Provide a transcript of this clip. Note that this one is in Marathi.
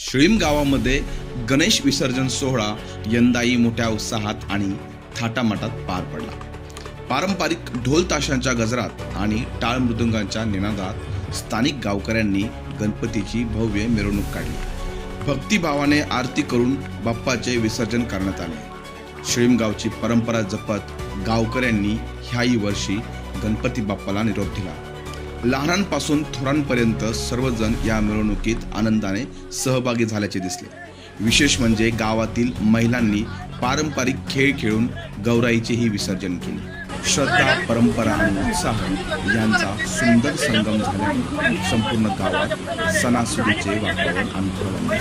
शिळीम गावामध्ये गणेश विसर्जन सोहळा यंदाही मोठ्या उत्साहात आणि थाटामाटात पार पडला. पारंपरिक ढोल ताशांच्या गजरात आणि टाळ मृदुंगांच्या निनादात स्थानिक गावकऱ्यांनी गणपतीची भव्य मिरवणूक काढली. भक्तिभावाने आरती करून बाप्पाचे विसर्जन करण्यात आले. शिळीमगावची परंपरा जपत गावकऱ्यांनी ह्याही वर्षी गणपती बाप्पाला निरोप दिला. लहानांपासून थोरांपर्यंत सर्वजण या मिरवणुकीत आनंदाने सहभागी झाल्याचे दिसले. विशेष म्हणजे गावातील महिलांनी पारंपरिक खेळ खेळून गौराईचेही विसर्जन केले. श्रद्धा परंपरा आणि उत्साह यांचा सुंदर संगम झाल्याने संपूर्ण गावात सणासुदीचे वातावरण अनुभवले.